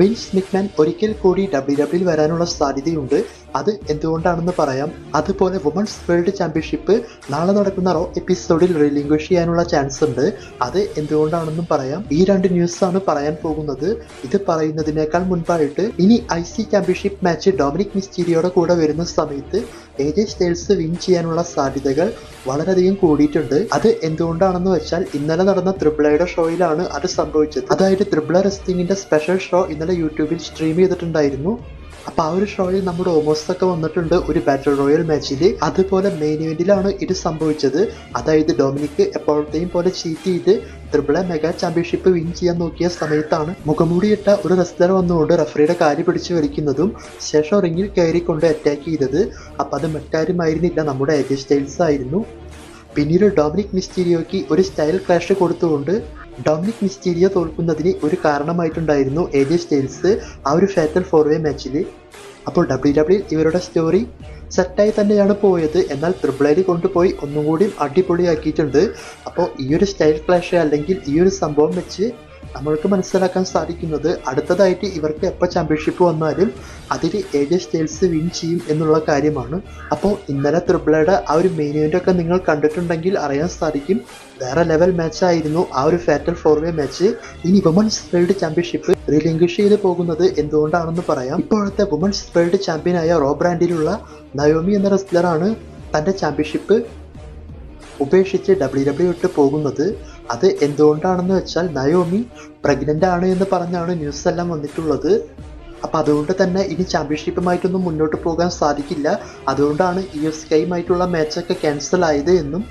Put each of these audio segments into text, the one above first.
Wins McMahon ഒരിക്കൽ കൂടി W ഡബ്ല്യൂയിൽ വരാനുള്ള സാധ്യതയുണ്ട്. അത് എന്തുകൊണ്ടാണെന്ന് പറയാം. അതുപോലെ വുമൺസ് വേൾഡ് ചാമ്പ്യൻഷിപ്പ് നാളെ നടക്കുന്ന റോ എപ്പിസോഡിൽ റിലിംഗ്വിഷ് ചെയ്യാനുള്ള ചാൻസ് ഉണ്ട്. അത് എന്തുകൊണ്ടാണെന്നും പറയാം. ഈ രണ്ട് ന്യൂസ് ആണ് പറയാൻ പോകുന്നത്. ഇത് പറയുന്നതിനേക്കാൾ മുൻപായിട്ട് ഇനി I C championship match Dominik മിസ്റ്റീരിയോടെ കൂടെ വരുന്ന സമയത്ത് എ സ്റ്റേൽസ് വിൻ ചെയ്യാനുള്ള സാധ്യതകൾ വളരെയധികം കൂടിയിട്ടുണ്ട്. അത് എന്തുകൊണ്ടാണെന്ന് വെച്ചാൽ ഇന്നലെ നടന്ന ത്രിബിളയുടെ ഷോയിലാണ് അത് സംഭവിച്ചത്. അതായത് ത്രിബിള റെസ്റ്റിംഗിന്റെ സ്പെഷ്യൽ ഷോ ഇന്നലെ യൂട്യൂബിൽ സ്ട്രീം ചെയ്തിട്ടുണ്ടായിരുന്നു. അപ്പൊ ആ ഒരു ഷോയിൽ നമ്മുടെ ഓമോസ് ഒക്കെ വന്നിട്ടുണ്ട് ഒരു ബാറ്റിൽ റോയൽ മാച്ചിൽ അതുപോലെ മെയിൻ ഇവന്റിലാണ് ഇത് സംഭവിച്ചത്. അതായത് ഡൊമിനിക് എപ്പോഴത്തെയും പോലെ ചീറ്റ് ചെയ്ത് ത്രിബിള മെഗാ ചാമ്പ്യൻഷിപ്പ് വിൻ ചെയ്യാൻ നോക്കിയ സമയത്താണ് മുഖമൂടിയിട്ട ഒരു റെസ്ലർ വന്നുകൊണ്ട് റഫറിയുടെ കാര്യം പിടിച്ച് വലിക്കുന്നതും ശേഷം റിങ്ങിൽ കയറിക്കൊണ്ട് അറ്റാക്ക് ചെയ്തത്. അപ്പൊ അത് മറ്റാരുമായിരുന്നില്ല നമ്മുടെ എജെ സ്റ്റൈൽസ് ആയിരുന്നു. പിന്നീട് ഡൊമിനിക് മിസ്റ്റീരിയോയ്ക്ക് ഒരു സ്റ്റൈൽ ക്ലാഷ് കൊടുത്തുകൊണ്ട് ഡൊമിനിക് മിസ്റ്റീരിയോ തോൽക്കുന്നതിന് ഒരു കാരണമായിട്ടുണ്ടായിരുന്നു എ ജെ സ്റ്റൈൽസ് ആ ഒരു ഫാറ്റൽ ഫോർ വേ മാച്ചിൽ അപ്പോൾ ഡബ്ല്യു ഡബ്ല്യു ഇവരുടെ സ്റ്റോറി സെറ്റായി തന്നെയാണ് പോയത്. എന്നാൽ ട്രിപ്പിളയിൽ കൊണ്ടുപോയി ഒന്നും കൂടി അടിപൊളിയാക്കിയിട്ടുണ്ട്. അപ്പോൾ ഈ ഒരു സ്റ്റൈൽ ക്ലാഷ് അല്ലെങ്കിൽ ഈ ഒരു സംഭവം വെച്ച് നമ്മൾക്ക് മനസ്സിലാക്കാൻ സാധിക്കുന്നത് അടുത്തതായിട്ട് ഇവർക്ക് എപ്പോൾ ചാമ്പ്യൻഷിപ്പ് വന്നാലും അതിൽ ഏജ് സ്റ്റേൽസ് വിൻ ചെയ്യും എന്നുള്ള കാര്യമാണ്. അപ്പോൾ ഇന്നലെ ത്രിബിളയുടെ ആ ഒരു മെയിൻ ഇവന്റ് ഒക്കെ നിങ്ങൾ കണ്ടിട്ടുണ്ടെങ്കിൽ അറിയാൻ സാധിക്കും. വേറെ ലെവൽ മാച്ച് ആയിരുന്നു ആ ഒരു ഫാറ്റൽ ഫോർവേ മാച്ച് ഇനി വുമൻസ് വേൾഡ് ചാമ്പ്യൻഷിപ്പ് റിലിംഗ്വിഷ് ചെയ്ത് പോകുന്നത് എന്തുകൊണ്ടാണെന്ന് പറയാം. ഇപ്പോഴത്തെ വുമൻസ് വേൾഡ് ചാമ്പ്യനായ റോ ബ്രാൻഡിലുള്ള നയോമി എന്ന റെസ്ലറാണ് തന്റെ ചാമ്പ്യൻഷിപ്പ് ഉപേക്ഷിച്ച് ഡബ്ല്യു ഡബ്ല്യു ഇട്ട് പോകുന്നത്. അത് എന്തുകൊണ്ടാണെന്ന് വെച്ചാൽ നയോമി പ്രഗ്നന്റ് ആണ് എന്ന് പറഞ്ഞാണ് ന്യൂസ് എല്ലാം വന്നിട്ടുള്ളത്. അപ്പം അതുകൊണ്ട് തന്നെ ഇനി ചാമ്പ്യൻഷിപ്പുമായിട്ടൊന്നും മുന്നോട്ട് പോകാൻ സാധിക്കില്ല. അതുകൊണ്ടാണ് ഇ എസ് കെയുമായിട്ടുള്ള മാച്ചൊക്കെ ക്യാൻസൽ ആയത് എന്നും.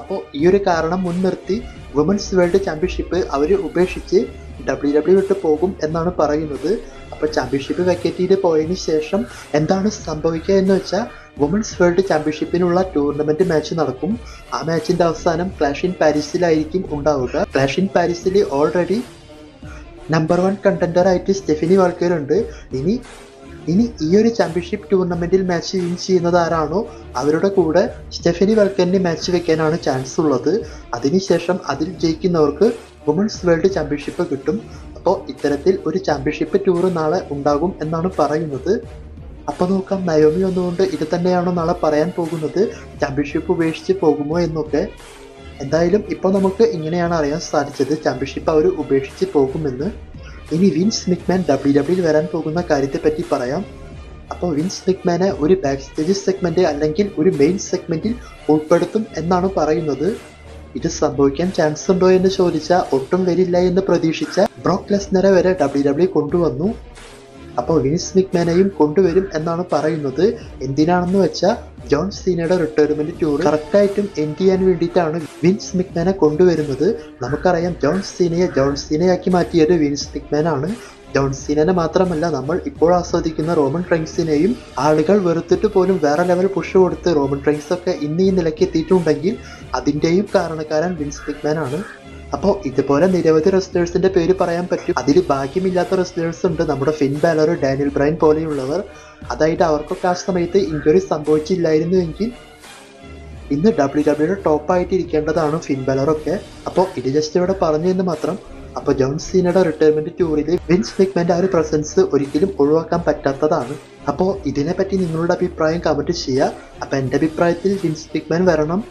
അപ്പോൾ ഈ ഒരു കാരണം മുൻനിർത്തി വുമൻസ് വേൾഡ് ചാമ്പ്യൻഷിപ്പ് അവർ ഉപേക്ഷിച്ച് ഡബ്ല്യു ഡബ്ല്യു വിട്ട് പോകും എന്നാണ് പറയുന്നത്. അപ്പോൾ ചാമ്പ്യൻഷിപ്പ് വെക്കേറ്റ് ചെയ്ത് പോയതിന് ശേഷം എന്താണ് സംഭവിക്കുക എന്ന് വെച്ചാൽ വുമൻസ് വേൾഡ് ചാമ്പ്യൻഷിപ്പിനുള്ള ടൂർണമെന്റ് മാച്ച് നടക്കും. ആ മാച്ചിന്റെ അവസാനം ക്ലാഷ് ഇൻ പാരീസിലായിരിക്കും ഉണ്ടാവുക. ക്ലാഷ് ഇൻ പാരീസിൽ ഓൾറെഡി നമ്പർ വൺ കണ്ടൻഡർ ആയിട്ട് സ്റ്റെഫിനി വാൾക്കറുണ്ട് ഇനി ഇനി ഈ ഒരു ചാമ്പ്യൻഷിപ്പ് ടൂർണമെന്റിൽ മാച്ച് വിൻ ചെയ്യുന്നത് ആരാണോ അവരുടെ കൂടെ സ്റ്റെഫിനി വൽക്കറിന് മാച്ച് വെക്കാനാണ് ചാൻസ് ഉള്ളത്. അതിനുശേഷം അതിൽ ജയിക്കുന്നവർക്ക് വുമൻസ് വേൾഡ് ചാമ്പ്യൻഷിപ്പ് കിട്ടും. അപ്പോൾ ഇത്തരത്തിൽ ഒരു ചാമ്പ്യൻഷിപ്പ് ടൂർ നാളെ ഉണ്ടാകും എന്നാണ് പറയുന്നത്. അപ്പോൾ നോക്കാം നയോമി വന്നുകൊണ്ട് ഇത് തന്നെയാണോ നാളെ പറയാൻ പോകുന്നത്? ചാമ്പ്യൻഷിപ്പ് ഉപേക്ഷിച്ച് പോകുമോ എന്നൊക്കെ. എന്തായാലും ഇപ്പോൾ നമുക്ക് ഇങ്ങനെയാണ് അറിയാൻ സാധിച്ചത്. ചാമ്പ്യൻഷിപ്പ് അവർ ഉപേക്ഷിച്ച് പോകുമെന്ന്. ഇനി വിൻസ് മിക്മാൻ ഡബ്ല്യു ഡബ്ല്യൂയിൽ വരാൻ പോകുന്ന കാര്യത്തെപ്പറ്റി പറയാം. അപ്പോൾ വിൻസ് മിക്മാനെ ഒരു ബാക്ക് സ്റ്റേജ് സെഗ്മെന്റ് അല്ലെങ്കിൽ ഒരു മെയിൻ സെഗ്മെന്റിൽ ഉൾപ്പെടുത്തും എന്നാണ് പറയുന്നത്. ഇത് സംഭവിക്കാൻ ചാൻസ് ഉണ്ടോ എന്ന് ചോദിച്ചാൽ ഒട്ടും വരില്ല എന്ന് പ്രതീക്ഷിച്ച ബ്രോക്ക് ലെസ്നറെ വരെ ഡബ്ല്യു ഡബ്ല്യു കൊണ്ടുവന്നു. അപ്പോൾ വിൻസ് മിക്മാനെയും കൊണ്ടുവരും എന്നാണ് പറയുന്നത്. എന്തിനാണെന്ന് വെച്ചാൽ ജോൺ സീനയുടെ റിട്ടയർമെന്റ് ടൂർ കറക്റ്റായിട്ടും എൻഡ് ചെയ്യാൻ വേണ്ടിയിട്ടാണ് വിൻസ് മിക്മാനെ കൊണ്ടുവരുന്നത്. നമുക്കറിയാം ജോൺ സീനയെ ജോൺ സീനയാക്കി മാറ്റിയത് വിൻസ് മിക്മാനാണ് ജോൺ സീനനെ മാത്രമല്ല നമ്മൾ ഇപ്പോൾ ആസ്വദിക്കുന്ന റോമൻ ട്രെങ്സിനെയും ആളുകൾ വെറുത്തിട്ട് പോലും വേറെ ലെവൽ പുഷ് കൊടുത്ത് റോമൻ ട്രെങ്സ് ഒക്കെ ഇന്ന് ഈ നിലയ്ക്ക് എത്തിയിട്ടുണ്ടെങ്കിൽ അതിന്റെയും കാരണക്കാരൻ വിൻസ് മിക്മാൻ ആണ് അപ്പോൾ ഇതുപോലെ നിരവധി റെസ്ലേഴ്സിന്റെ പേര് പറയാൻ പറ്റും. അതിൽ ഭാഗ്യമില്ലാത്ത റെസ്റ്റേഴ്സ് ഉണ്ട് നമ്മുടെ ഫിൻ ബാലർ ഡാനിയൽ ബ്രൈൻ പോലെയുള്ളവർ. അതായത് അവർക്കൊക്കെ ആ സമയത്ത് ഇഞ്ചുറി സംഭവിച്ചില്ലായിരുന്നുവെങ്കിൽ ഇന്ന് ഡബ്ല്യു ഡബ്ല്യുടെ ടോപ്പായിട്ട് ഇരിക്കേണ്ടതാണ് ഫിൻ ബാലറൊക്കെ. അപ്പോൾ ഇത് ജസ്റ്റ് ഇവിടെ പറഞ്ഞു എന്ന് മാത്രം. അപ്പോൾ ജോൺ സീനയുടെ റിട്ടയർമെന്റ് ടൂറിൽ വിൻസ് മിക്മാന്റെ ആ ഒരു പ്രസൻസ് ഒരിക്കലും ഒഴിവാക്കാൻ പറ്റാത്തതാണ്. അപ്പോൾ ഇതിനെപ്പറ്റി നിങ്ങളുടെ അഭിപ്രായം കമന്റ് ചെയ്യുക. അപ്പോൾ എന്റെ അഭിപ്രായത്തിൽ വിൻസ് മിക്മാൻ വരണം.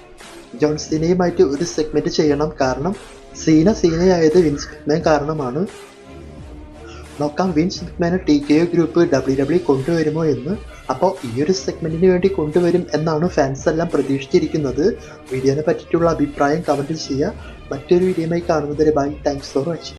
ജോൺ സീനയുമായിട്ട് ഒരു സെഗ്മെന്റ് ചെയ്യണം. കാരണം സീന സീനയായത് വിൻസ് മിക്മാൻ കാരണമാണ്. നോക്കാം Vince മിക്മാനെ T K group W W കൊണ്ടുവരുമോ എന്ന്. അപ്പോൾ ഈ ഒരു സെഗ്മെന്റിന് വേണ്ടി കൊണ്ടുവരും എന്നാണ് ഫാൻസ് എല്ലാം പ്രതീക്ഷിച്ചിരിക്കുന്നത്. വീഡിയോനെ പറ്റിയിട്ടുള്ള അഭിപ്രായം കമന്റ് ചെയ്യുക. മറ്റൊരു വീഡിയോയുമായി കാണുന്നതിന് ബൈ താങ്ക്സ് ഫോർ വാച്ചിങ്